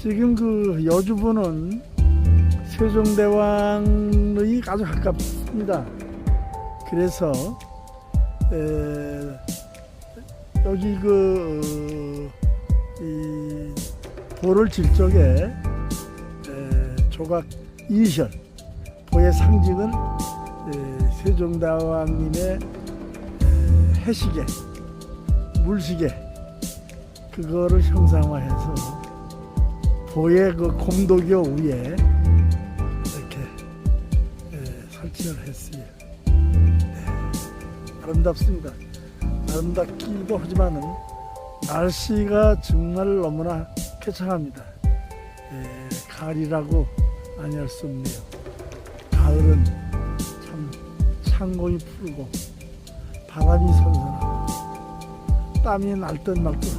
지금 그 여주부는 세종대왕의 아주 가깝습니다. 그래서 에, 여기 그, 어, 이 보를 질 적에 에, 조각 이니셜 보의 상징은 에, 세종대왕님의 에, 해시계, 물시계 그거를 형상화해서 보의 그 공도교 위에 이렇게 에, 설치를 했어요. 네, 아름답습니다. 아름답기도 하지만은 날씨가 정말 너무나 쾌청합니다. 예, 가을이라고 아니할 수 없네요. 가을은 참 창공이 푸르고 바람이 선선하고 땀이 날듯 말 듯.